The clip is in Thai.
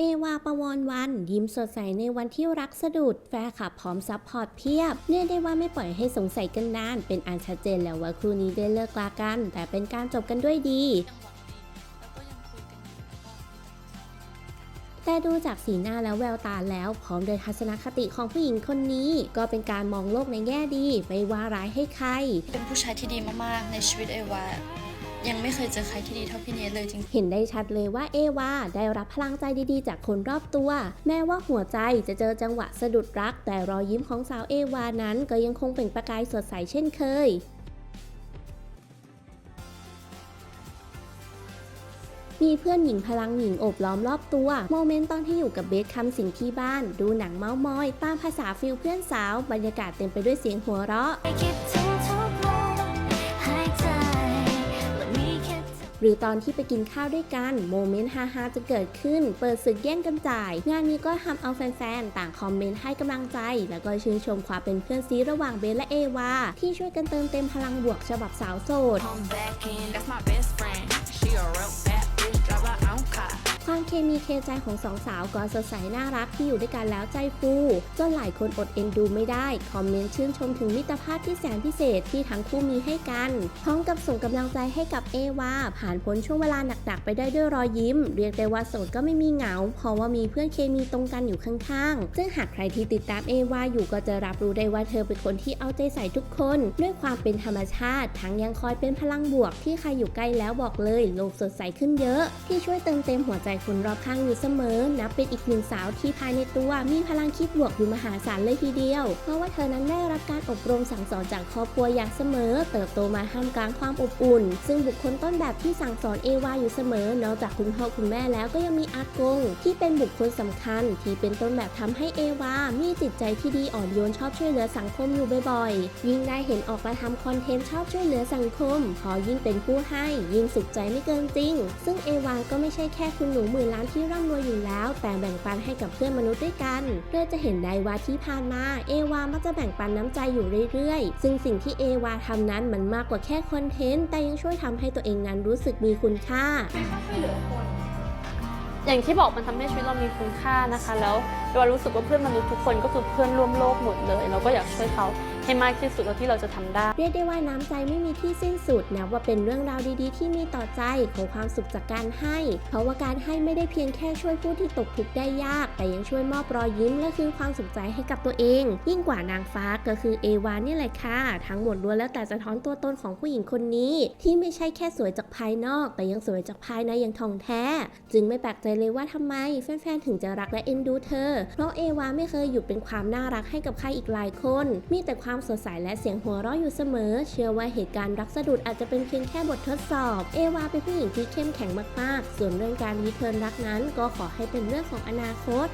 เอวาประวรวัน ยิ้มสดใสในวันที่รักสะดุด แฟนคลับพร้อมซัพพอร์ตเพียบ เรียกได้ว่าไม่ปล่อยให้สงสัยกันนาน เป็นอันชัดเจนแล้วว่าคู่นี้ได้เลิกลากัน แต่เป็นการจบกันด้วยดียังหวังดีแล้วก็ยังคุยกันอยู่แล้วก็มีแต่ดูจากสีหน้าแล้วแววตาแล้วพร้อมโดยทัศนคติของผู้หญิงคนนี้ ก็เป็นการมองโลกในแง่ดี ไม่ว่าร้ายให้ใคร เป็นผู้ชายที่ดีมากๆ ในชีวิตเอวา ยังไม่เคยเจอใครที่ดีเท่าพี่เนทเลยจริง เห็นได้ชัดเลยว่าเอวาได้รับพลังใจดีๆ จากคนรอบตัว แม้ว่าหัวใจจะเจอจังหวะสะดุดรัก แต่รอยยิ้มของสาวเอวานั้นก็ยังคงเป็นประกายสดใสเช่นเคยมีเพื่อนหญิงพลังหญิงโอบล้อมรอบตัว โมเมนต์ตอนที่อยู่กับเบสคำสิงที่บ้าน ดูหนังเมาส์มอย ตามภาษาฟิลเพื่อนสาว บรรยากาศเต็มไปด้วยเสียงหัวเราะ หรือตอนที่ไปกินข้าวด้วยกันโมเมนต์ฮาๆจะเกิดขึ้น เปิดศึกแย่งกันจ่าย งานนี้ก็ทำเอาแฟนๆ ต่างคอมเมนต์ให้กำลังใจ แล้วก็ชื่นชมความเป็นเพื่อนซีระหว่างเบนและเอวา ที่ช่วยกันเติมเต็มพลังบวกฉบับสาวโสด that's my best friend. She a real เคมีเคใจของสองสาวก็สดใสน่ารักที่อยู่ด้วยกันแล้วใจฟูจนหลายคนอดเอ็นดูไม่ได้ คอมเมนต์ชื่นชมถึงมิตรภาพที่แสนพิเศษที่ทั้งคู่มีให้กันพร้อมกับส่งกำลังใจให้กับเอวาผ่านพ้นช่วงเวลาหนักๆ ไปได้ด้วยรอยยิ้ม เรียกได้ว่าโสดก็ไม่มีเหงา เพราะว่ามีเพื่อนเคมีตรงกันอยู่ข้างๆ ซึ่งหากใครที่ติดตามเอวาอยู่ก็จะรับรู้ได้ว่าเธอเป็นคนที่เอาใจใส่ทุกคน ด้วยความเป็นธรรมชาติ ทั้งยังคอยเป็นพลังบวกที่ใครอยู่ใกล้แล้วบอกเลยโลกสดใสขึ้นเยอะ ที่ช่วยเติมเต็มหัวใจคนรอบข้างอยู่เสมอ นับเป็นอีกหนึ่งสาวที่ภายในตัวมีพลังคิดบวกอยู่มหาศาลเลยทีเดียว เพราะว่าเธอนั้นได้รับการอบรมสั่งสอนจากครอบครัวอย่างเสมอ เติบโตมาท่ามกลางความอบอุ่น ซึ่งบุคคลต้นแบบที่สั่งสอนเอวาอยู่เสมอ นอกจากคุณพ่อคุณแม่แล้วก็ยังมีอากง ที่เป็นบุคคลสำคัญ ที่เป็นต้นแบบทำให้เอวา มีจิตใจที่ดีอ่อนโยนชอบช่วยเหลือสังคมอยู่บ่อยๆ ยิ่งได้เห็นออกมาทำคอนเทนต์ชอบช่วยเหลือสังคม พอยิ่งเป็นผู้ให้ ยิ่งสุขใจไม่เกินจริง ซึ่งเอวาก็ไม่ใช่แค่คุณหนูหมื่นล้านที่ร่ำรวยอยู่แล้ว แต่แบ่งปันให้กับเพื่อนมนุษย์ด้วยกันโดยจะเห็นได้ว่าที่ผ่านมาเอวามักจะแบ่งปันน้ำใจอยู่เรื่อยๆ ซึ่งสิ่งที่เอวาทำนั้นมันมากกว่าแค่คอนเทนต์แต่ยังช่วยทำให้ตัวเองนั้นรู้สึกมีคุณค่า อย่างที่บอกมันทำให้ชีวิตเรามีคุณค่านะคะ แล้วเรารู้สึกว่าเพื่อนมนุษย์ทุกคนก็คือเพื่อนร่วมโลกหมดเลย เราก็อยากช่วยเขา ให้มากที่สุดเท่าที่เราจะทำได้ เรียกได้ว่าน้ำใจไม่มีที่สิ้นสุดนับว่าเป็นเรื่องราวดีๆ ที่มีต่อใจของความสุขจากการให้ เพราะว่าการให้ไม่ได้เพียงแค่ช่วยผู้ที่ตกทุกข์ได้ยาก แต่ยังช่วยมอบรอยยิ้มและคืนความสุขใจให้กับตัวเอง ยิ่งกว่านางฟ้าก็คือเอวานี่แหละค่ะ ทั้งหมดล้วนแล้วแต่สะท้อนตัวตนของผู้หญิงคนนี้ ที่ไม่ใช่แค่สวยจากภายนอก แต่ยังสวยจากภายในอย่างทองแท้ จึงไม่แปลกใจเลยว่าทำไมแฟนๆถึงจะรักและเอ็นดูเธอ เพราะเอวาไม่เคยหยุดเป็นความน่ารักให้กับใครอีกหลายคน มีแต่ความสดใสและเสียงหัวเราะอยู่เสมอ เชื่อว่าเหตุการณ์รักสะดุดอาจจะเป็นเพียงแค่บททดสอบ เอวาเป็นผู้หญิงที่เข้มแข็งมากๆ ส่วนเรื่องการรีเทิร์นรักนั้นก็ขอให้เป็นเรื่องของอนาคต